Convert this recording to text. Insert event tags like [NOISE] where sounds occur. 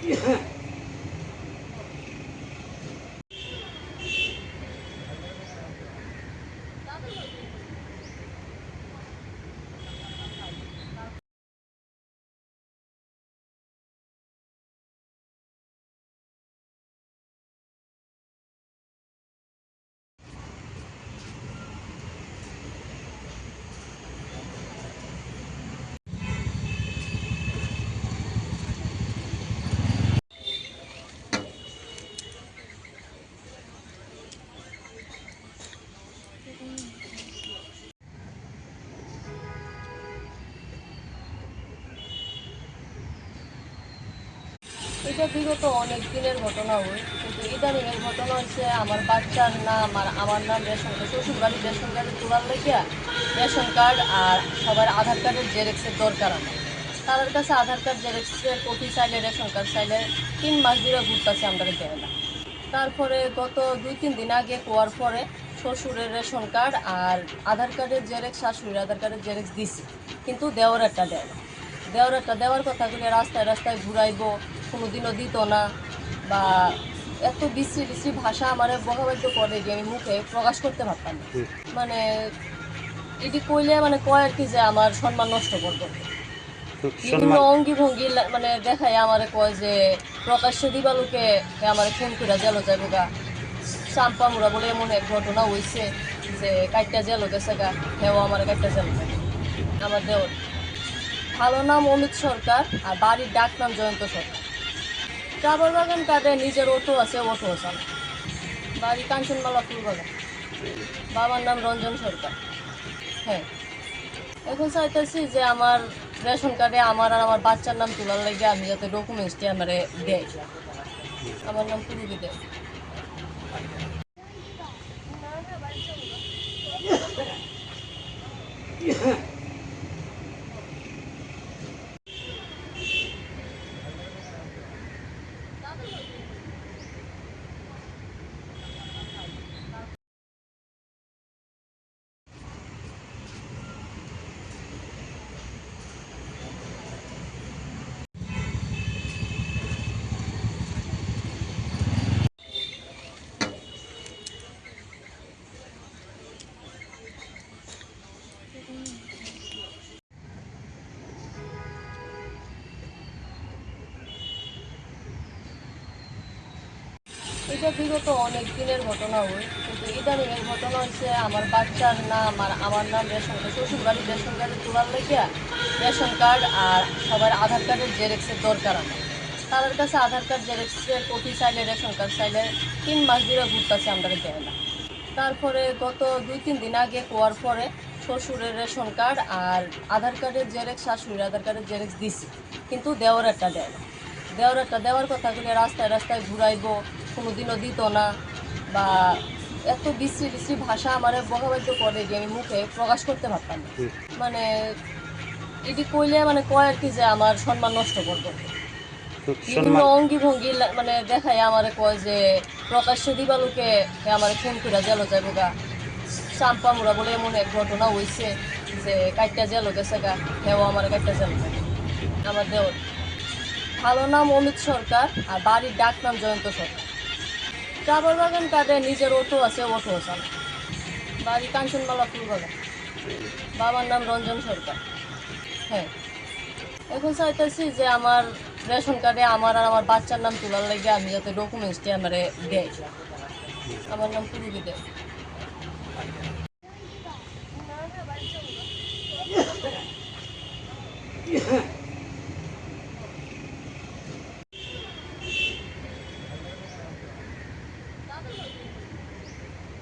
Yeah. এটা বিগত অনেক দিনের ঘটনা হয় কিন্তু ইদানিং এর ঘটনা হচ্ছে আমার বাচ্চার নাম আর আমার নাম রেশন কার্ড শ্বশুর বাড়ির রেশন কার্ডে তোলার লেগে রেশন কার্ড আর সবার আধার কার্ডের জেরক্সের দরকার আমার। তাদের কাছে আধার কার্ড, জেরক্সের কপি চাইলে, রেশন কার্ড চাইলে তিন মাস ধরে ঘুরতেছে আমরা দেয় না তারপরে গত দুই, তিন দিন আগে কোয়ার পরে শ্বশুরের রেশন কার্ড আর আধার কার্ডের জেরক্স, শাশুড়ির আধার কার্ডের জেরক্স দিছি, কিন্তু দেওয়ার একটা দেয় না। দেওয়ার একটা দেওয়ার কথা বলে রাস্তায় রাস্তায় ঘুরাইবো কোনোদিনও দিত না। বা এত বিশ্রী বিশ্রী ভাষা আমার বহাবাদ্য করে যে আমি মুখে প্রকাশ করতে পারতাম না। মানে এটি কইলে মানে কয় আর কি যে আমার সম্মান নষ্ট করব। বিভিন্ন অঙ্গি ভঙ্গি মানে দেখায় আমারে কয় যে প্রকাশ্য দিবালুকে আমার ফোন করে জেলো যাব গা চাম্পা মুড়া বলে এমন এক ঘটনা হয়েছে যে কাইটটা জেলো গেছে গা হেও আমার কাইটটা জেলো আমার দেওয়ার ভালো নাম অমিত সরকার আর বাড়ির ডাক নাম জয়ন্ত সরকার। ট্রাভেল বাগান কার্ডে নিজের অটো আছে অটো আছে। বাড়ি কাঞ্চনমালা ফুলবাগান। বাবার নাম রঞ্জন সরকার। হ্যাঁ। এখন চাইতেছি যে আমার রেশন কার্ডে আমার আর আমার বাচ্চার নাম তোলার লাগে আমি যাতে ডকুমেন্টসটি আমার দেয়। আমার নাম পুরুবি দেয়। [LAUGHS] এটা বিগত অনেক দিনের ঘটনা হয়। কিন্তু ইদানিং এর ঘটনা হচ্ছে আমার বাচ্চার নাম আর আমার নাম রেশন কার্ড শ্বশুর বাড়ির রেশন কার্ডে তোলার লেগে রেশন কার্ড আর সবার আধার কার্ডের জেরক্সের দরকার আমার। তাদের কাছে আধার কার্ড, জেরক্সের কপি চাইলে, রেশন কার্ড চাইলে তিন মাস ধরে ঘুরতেছে আমরা দেয় না তারপরে গত দুই, তিন দিন আগে কোয়ার পরে শ্বশুরের রেশন কার্ড আর আধার কার্ডের জেরক্স, শাশুড়ির আধার কার্ডের জেরক্স দিছি। কিন্তু দেওয়ার একটা দেয় না। দেওয়ার একটা দেওয়ার কথা বলে রাস্তায় রাস্তায় ঘুরাইবো কোনোদিনও দিত না। বা এত বিশ্রী বিশ্রী ভাষা আমার বহাবাদ্য করে যে আমি মুখে প্রকাশ করতে পারতাম না। মানে এটি কইলে মানে কয় আর কি যে আমার সম্মান নষ্ট করব। বিভিন্ন অঙ্গি ভঙ্গি মানে দেখায় আমারে কয় যে প্রকাশ্য দিবালুকে আমার ফোন করে জেলো যাব গা। চাম্পা মুড়া বলে এমন এক ঘটনা হয়েছে যে কাইটটা জেলো গেছে গা হেও আমার কাইটটা জেলো আমার দেওয়ার ভালো নাম অমিত সরকার আর বাড়ির ডাক নাম জয়ন্ত সরকার। ট্রাভেল বাগান কার্ডে নিজের অটো আছে অটো আছে। আমার। বাড়ি কাঞ্চনমালা ফুলবাগান। বাবার নাম রঞ্জন সরকার। হ্যাঁ। এখন চাইতেছি যে আমার রেশন কার্ডে আমার আর আমার বাচ্চার নাম তোলার লাগে আমি যাতে ডকুমেন্টসটি আমার দেয়। আমার নাম পুরুবি দেয়। [LAUGHS]